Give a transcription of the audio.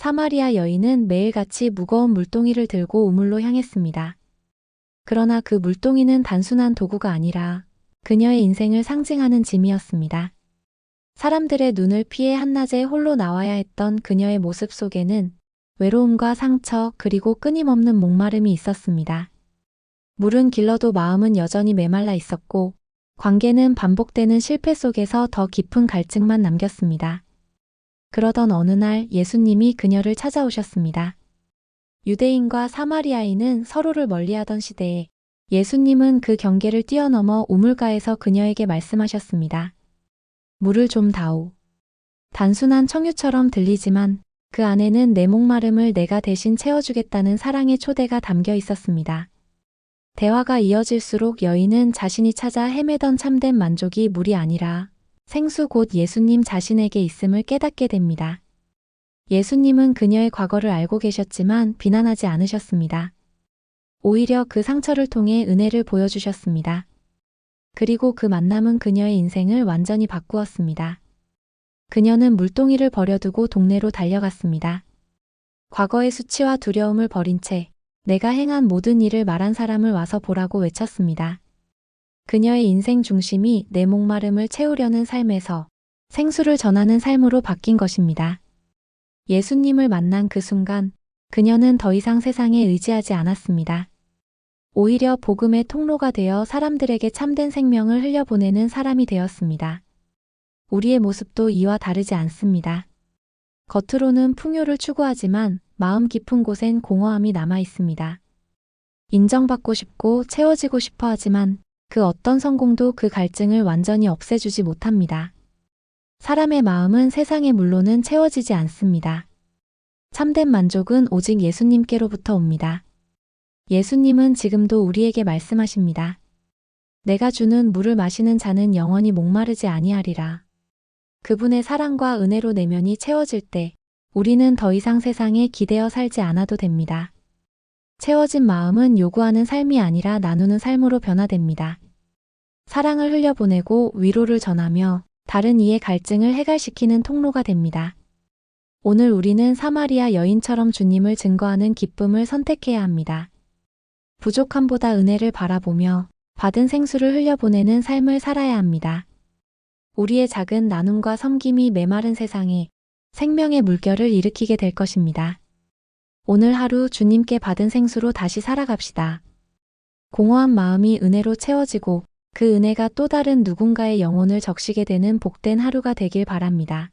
사마리아 여인은 매일같이 무거운 물동이를 들고 우물로 향했습니다. 그러나 그 물동이는 단순한 도구가 아니라 그녀의 인생을 상징하는 짐이었습니다. 사람들의 눈을 피해 한낮에 홀로 나와야 했던 그녀의 모습 속에는 외로움과 상처 그리고 끊임없는 목마름이 있었습니다. 물은 길러도 마음은 여전히 메말라 있었고 관계는 반복되는 실패 속에서 더 깊은 갈증만 남겼습니다. 그러던 어느 날 예수님이 그녀를 찾아오셨습니다. 유대인과 사마리아인은 서로를 멀리하던 시대에 예수님은 그 경계를 뛰어넘어 우물가에서 그녀에게 말씀하셨습니다. 물을 좀 다오. 단순한 청유처럼 들리지만 그 안에는 내 목마름을 내가 대신 채워주겠다는 사랑의 초대가 담겨 있었습니다. 대화가 이어질수록 여인은 자신이 찾아 헤매던 참된 만족이 물이 아니라 생수 곧 예수님 자신에게 있음을 깨닫게 됩니다. 예수님은 그녀의 과거를 알고 계셨지만 비난하지 않으셨습니다. 오히려 그 상처를 통해 은혜를 보여주셨습니다. 그리고 그 만남은 그녀의 인생을 완전히 바꾸었습니다. 그녀는 물동이를 버려두고 동네로 달려갔습니다. 과거의 수치와 두려움을 버린 채 내가 행한 모든 일을 말한 사람을 와서 보라고 외쳤습니다. 그녀의 인생 중심이 내 목마름을 채우려는 삶에서 생수를 전하는 삶으로 바뀐 것입니다. 예수님을 만난 그 순간 그녀는 더 이상 세상에 의지하지 않았습니다. 오히려 복음의 통로가 되어 사람들에게 참된 생명을 흘려보내는 사람이 되었습니다. 우리의 모습도 이와 다르지 않습니다. 겉으로는 풍요를 추구하지만 마음 깊은 곳엔 공허함이 남아 있습니다. 인정받고 싶고 채워지고 싶어 하지만 그 어떤 성공도 그 갈증을 완전히 없애주지 못합니다. 사람의 마음은 세상의 물로는 채워지지 않습니다. 참된 만족은 오직 예수님께로부터 옵니다. 예수님은 지금도 우리에게 말씀하십니다. 내가 주는 물을 마시는 자는 영원히 목마르지 아니하리라. 그분의 사랑과 은혜로 내면이 채워질 때 우리는 더 이상 세상에 기대어 살지 않아도 됩니다. 채워진 마음은 요구하는 삶이 아니라 나누는 삶으로 변화됩니다. 사랑을 흘려보내고 위로를 전하며 다른 이의 갈증을 해갈시키는 통로가 됩니다. 오늘 우리는 사마리아 여인처럼 주님을 증거하는 기쁨을 선택해야 합니다. 부족함보다 은혜를 바라보며 받은 생수를 흘려보내는 삶을 살아야 합니다. 우리의 작은 나눔과 섬김이 메마른 세상에 생명의 물결을 일으키게 될 것입니다. 오늘 하루 주님께 받은 생수로 다시 살아갑시다. 공허한 마음이 은혜로 채워지고 그 은혜가 또 다른 누군가의 영혼을 적시게 되는 복된 하루가 되길 바랍니다.